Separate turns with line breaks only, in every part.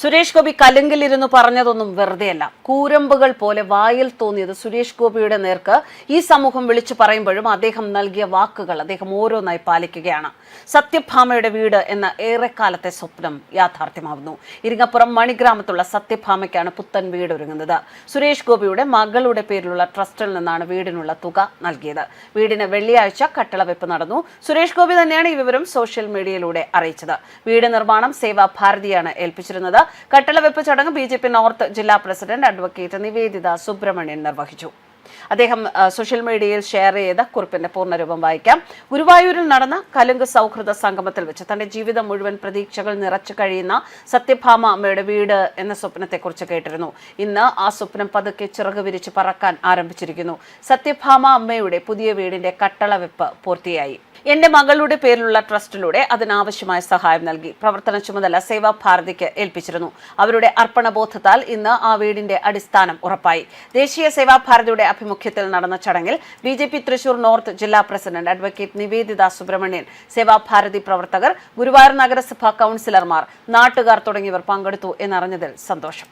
സുരേഷ് ഗോപി കലുങ്കിലിരുന്ന് പറഞ്ഞതൊന്നും വെറുതെയല്ല. കൂരമ്പുകൾ പോലെ വായിൽ തോന്നിയത് സുരേഷ് ഗോപിയുടെ നേർക്ക് ഈ സമൂഹം വിളിച്ചു പറയുമ്പോഴും അദ്ദേഹം നൽകിയ വാക്കുകൾ അദ്ദേഹം ഓരോന്നായി പാലിക്കുകയാണ്. സത്യഭാമയുടെ വീട് എന്ന ഏറെക്കാലത്തെ സ്വപ്നം യാഥാർത്ഥ്യമാവുന്നു. ഇരിങ്ങപ്പുറം മണിഗ്രാമത്തുള്ള സത്യഭാമയ്ക്കാണ് പുത്തൻ വീട് ഒരുങ്ങുന്നത് സുരേഷ് ഗോപിയുടെ മകളുടെ പേരിലുള്ള ട്രസ്റ്റിൽ നിന്നാണ് വീടിനുള്ള തുക നൽകിയത്. വീടിന് വെള്ളിയാഴ്ച കട്ടളവെപ്പ് നടന്നു. സുരേഷ് ഗോപി തന്നെയാണ് ഈ വിവരം സോഷ്യൽ മീഡിയയിലൂടെ അറിയിച്ചത്. വീട് നിർമ്മാണം സേവാ ഭാരതിയാണ് കട്ടളവെപ്പ് ചടങ്ങ് ബി നോർത്ത് ജില്ലാ പ്രസിഡന്റ് അഡ്വക്കേറ്റ് നിവേദിത സുബ്രഹ്മണ്യൻ നിർവഹിച്ചു അദ്ദേഹം സോഷ്യൽ മീഡിയയിൽ ഷെയർ ചെയ്ത കുറിപ്പിന്റെ പൂർണരൂപം വായിക്കാം. ഗുരുവായൂരിൽ നടന്ന കലുങ്ക് സൗഹൃദ സംഗമത്തിൽ വെച്ച് തന്റെ ജീവിതം മുഴുവൻ പ്രതീക്ഷകൾ നിറച്ചു കഴിയുന്ന സത്യഭാമ അമ്മയുടെ വീട് എന്ന സ്വപ്നത്തെക്കുറിച്ച് കേട്ടിരുന്നു. ഇന്ന് ആ സ്വപ്നം പതുക്കെ ചിറക് വിരിച്ച് പറക്കാൻ ആരംഭിച്ചിരിക്കുന്നു. സത്യഭാമ അമ്മയുടെ പുതിയ വീടിന്റെ കട്ടളവെപ്പ് പൂർത്തിയായി. എന്റെ മകളുടെ പേരിലുള്ള ട്രസ്റ്റിലൂടെ അതിനാവശ്യമായ സഹായം നൽകി. പ്രവർത്തന ചുമതല സേവാ ഭാരതിക്ക് ഏൽപ്പിച്ചിരുന്നു. അവരുടെ അർപ്പണബോധത്താൽ ഇന്ന് ആ വീടിന്റെ അടിസ്ഥാനം ഉറപ്പായി. ദേശീയ സേവാ ഭാരതിയുടെ ആഭിമുഖ്യത്തിൽ നടന്ന ചടങ്ങിൽ B J P Thrissur north ജില്ലാ പ്രസിഡന്റ് അഡ്വക്കേറ്റ് നിവേദിത സുബ്രഹ്മണ്യൻ സേവാഭാരതി പ്രവർത്തകർ ഗുരുവായൂർ നഗരസഭാ കൌൺസിലർമാർ നാട്ടുകാർ തുടങ്ങിയവർ പങ്കെടുത്തു എന്നറിഞ്ഞതിൽ സന്തോഷം.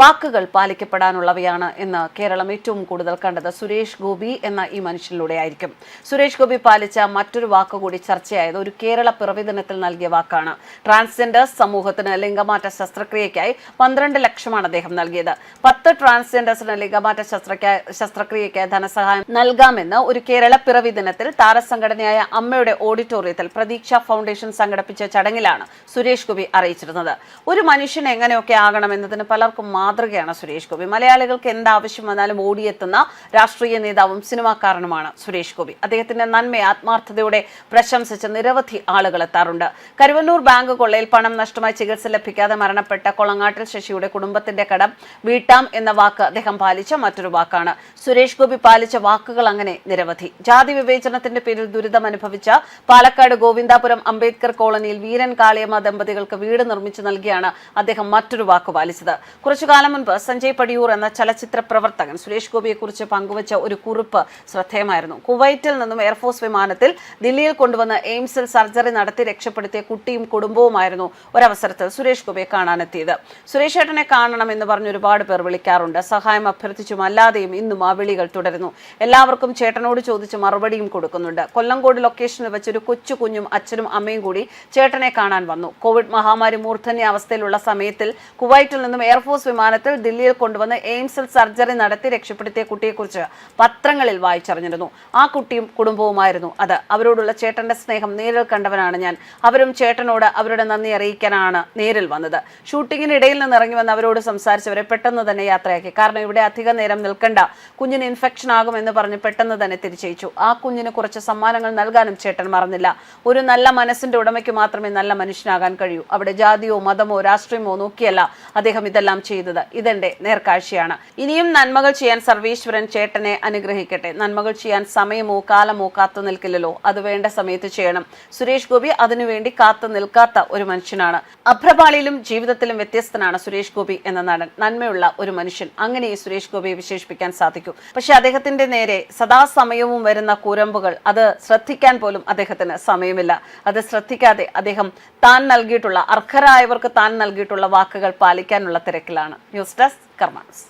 വാക്കുകൾ പാലിക്കപ്പെടാനുള്ളവയാണ് എന്ന് കേരളം ഏറ്റവും കൂടുതൽ കണ്ടത്. സുരേഷ് ഗോപി എന്ന ഈ മനുഷ്യനിലൂടെ ആയിരിക്കും സുരേഷ് ഗോപി പാലിച്ച മറ്റൊരു വാക്കുകൂടി ചർച്ചയായത് ഒരു കേരള പിറവി ദിനത്തിൽ നൽകിയ വാക്കാണ്. ട്രാൻസ്ജെൻഡർ സമൂഹത്തിന് ലിംഗമാറ്റ ശസ്ത്രക്രിയയ്ക്കായി പന്ത്രണ്ട് ലക്ഷമാണ് അദ്ദേഹം നൽകിയത്. പത്ത് ട്രാൻസ്ജെൻഡേഴ്സിന് ലിംഗമാറ്റ ശസ്ത്രക്രിയ ശസ്ത്രക്രിയയ്ക്ക് ധനസഹായം നൽകാമെന്ന് ഒരു കേരള പിറവി ദിനത്തിൽ താരസംഘടനയായ അമ്മയുടെ ഓഡിറ്റോറിയത്തിൽ പ്രതീക്ഷ ഫൗണ്ടേഷൻ സംഘടിപ്പിച്ച ചടങ്ങിലാണ് സുരേഷ് ഗോപി അറിയിച്ചിരുന്നത്. ഒരു മനുഷ്യൻ എങ്ങനെയൊക്കെ ആകണമെന്നതിന് പലർക്കും മാതൃകയാണ് സുരേഷ് ഗോപി. മലയാളികൾക്ക് എന്താവശ്യം വന്നാലും ഓടിയെത്തുന്ന രാഷ്ട്രീയ നേതാവും സിനിമാക്കാരനുമാണ് സുരേഷ് ഗോപി. അദ്ദേഹത്തിന്റെ നന്മയെ ആത്മാർത്ഥതയോടെ പ്രശംസിച്ച് നിരവധി ആളുകൾ എത്താറുണ്ട്. കരുവന്നൂർ ബാങ്ക് കൊള്ളയിൽ പണം നഷ്ടമായി ചികിത്സ ലഭിക്കാതെ മരണപ്പെട്ട കൊളങ്ങാട്ടിൽ ശശിയുടെ കുടുംബത്തിന്റെ കടം വീട്ടാം എന്ന വാക്ക് അദ്ദേഹം പാലിച്ച മറ്റൊരു വാക്കാണ്. സുരേഷ് ഗോപി പാലിച്ച വാക്കുകൾ അങ്ങനെ നിരവധി. ജാതി വിവേചനത്തിന്റെ പേരിൽ ദുരിതം അനുഭവിച്ച പാലക്കാട് ഗോവിന്ദാപുരം അംബേദ്കർ കോളനിയിൽ വീരൻ കാളിയമ്മ ദമ്പതികൾക്ക് വീട് നിർമ്മിച്ചു നൽകിയാണ് അദ്ദേഹം മറ്റൊരു വാക്ക് പാലിച്ചത്. കുറച്ചു കാലം മുൻപ് സഞ്ജയ് പടിയൂർ എന്ന ചലച്ചിത്ര പ്രവർത്തകൻ സുരേഷ് ഗോപിയെക്കുറിച്ച് പങ്കുവച്ച ഒരു കുറിപ്പ് ശ്രദ്ധേയമായിരുന്നു. കുവൈറ്റിൽ നിന്നും എയർഫോഴ്സ് വിമാനത്തിൽ ദില്ലിയിൽ കൊണ്ടുവന്ന് എയിംസിൽ സർജറി നടത്തി രക്ഷപ്പെടുത്തിയ കുട്ടിയും കുടുംബവുമായിരുന്നു ഒരവസരത്തിൽ സുരേഷ് ഗോപിയെ കാണാനെത്തിയത്. സുരേഷ് ഏട്ടനെ കാണണം എന്ന് പറഞ്ഞ് ഒരുപാട് പേർ വിളിക്കാറുണ്ട്. സഹായം അഭ്യർത്ഥിച്ചും അല്ലാതെയും ഇന്നും ആ വിളികൾ തുടരുന്നു. എല്ലാവർക്കും ചേട്ടനോട് ചോദിച്ച് മറുപടിയും കൊടുക്കുന്നുണ്ട്. കൊല്ലങ്കോട് ലൊക്കേഷനിൽ വെച്ച് ഒരു കൊച്ചു കുഞ്ഞും അച്ഛനും അമ്മയും കൂടി ചേട്ടനെ കാണാൻ വന്നു. കോവിഡ് മഹാമാരി മൂർധന്യ അവസ്ഥയിലുള്ള സമയത്തിൽ കുവൈറ്റിൽ നിന്നും എയർഫോഴ്സ് വിമാനത്തിൽ ദില്ലിയിൽ കൊണ്ടുവന്ന് എയിംസിൽ സർജറി നടത്തി രക്ഷപ്പെടുത്തിയ കുട്ടിയെക്കുറിച്ച് പത്രങ്ങളിൽ വായിച്ചറിഞ്ഞിരുന്നു. ആ കുട്ടിയും കുടുംബവുമായിരുന്നു അത്. അവരോടുള്ള ചേട്ടന്റെ സ്നേഹം നേരിൽ കണ്ടവനാണ് ഞാൻ. അവരും ചേട്ടനോട് അവരുടെ നന്ദി അറിയിക്കാനാണ് നേരിൽ വന്നത്. ഷൂട്ടിങ്ങിനിടയിൽ നിന്ന് ഇറങ്ങി വന്ന് അവരോട് സംസാരിച്ചവരെ പെട്ടെന്ന് തന്നെ യാത്രയാക്കി. കാരണം ഇവിടെ അധിക നേരം നിൽക്കണ്ട. കുഞ്ഞിന് ഇൻഫെക്ഷൻ ആകും എന്ന് പറഞ്ഞ് പെട്ടെന്ന് തന്നെ തിരിച്ചയച്ചു. ആ കുഞ്ഞിന് കുറച്ച് സമ്മാനങ്ങൾ നൽകാനും ചേട്ടൻ മറന്നില്ല. ഒരു നല്ല മനസ്സിന്റെ ഉടമയ്ക്ക് മാത്രമേ നല്ല മനുഷ്യനാകാൻ കഴിയൂ. അവിടെ ജാതിയോ മതമോ രാഷ്ട്രീയമോ നോക്കിയല്ല. അദ്ദേഹം ഇതെല്ലാം ചെയ്തത്. ഇതെന്റെ നേർക്കാഴ്ചയാണ്. ഇനിയും നന്മകൾ ചെയ്യാൻ സർവീശ്വരൻ ചേട്ടനെ അനുഗ്രഹിക്കട്ടെ. നന്മകൾ ചെയ്യാൻ സമയമോ കാലമോ കാത്തു നിൽക്കില്ലല്ലോ. അത് വേണ്ട സമയത്ത് ചെയ്യണം. സുരേഷ് ഗോപി അതിനുവേണ്ടി കാത്തു നിൽക്കാത്ത ഒരു മനുഷ്യനാണ്. അഭ്രപാളിയിലും ജീവിതത്തിലും വ്യത്യസ്തനാണ് സുരേഷ് ഗോപി എന്ന നടൻ. നന്മയുള്ള ഒരു മനുഷ്യൻ. അങ്ങനെ ഈ സുരേഷ് ഗോപിയെ വിശേഷിപ്പിക്കാൻ സാധിക്കും. പക്ഷെ അദ്ദേഹത്തിന്റെ നേരെ സദാസമയവും വരുന്ന കുരമ്പുകൾ അത് ശ്രദ്ധിക്കാൻ പോലും അദ്ദേഹത്തിന് സമയമില്ല. അത് ശ്രദ്ധിക്കാതെ അദ്ദേഹം താൻ നൽകിയിട്ടുള്ള അർഹരായവർക്ക് താൻ നൽകിയിട്ടുള്ള വാക്കുകൾ പാലിക്കാനുള്ള തിരക്കിലാണ്. News desk കർമാൻസ്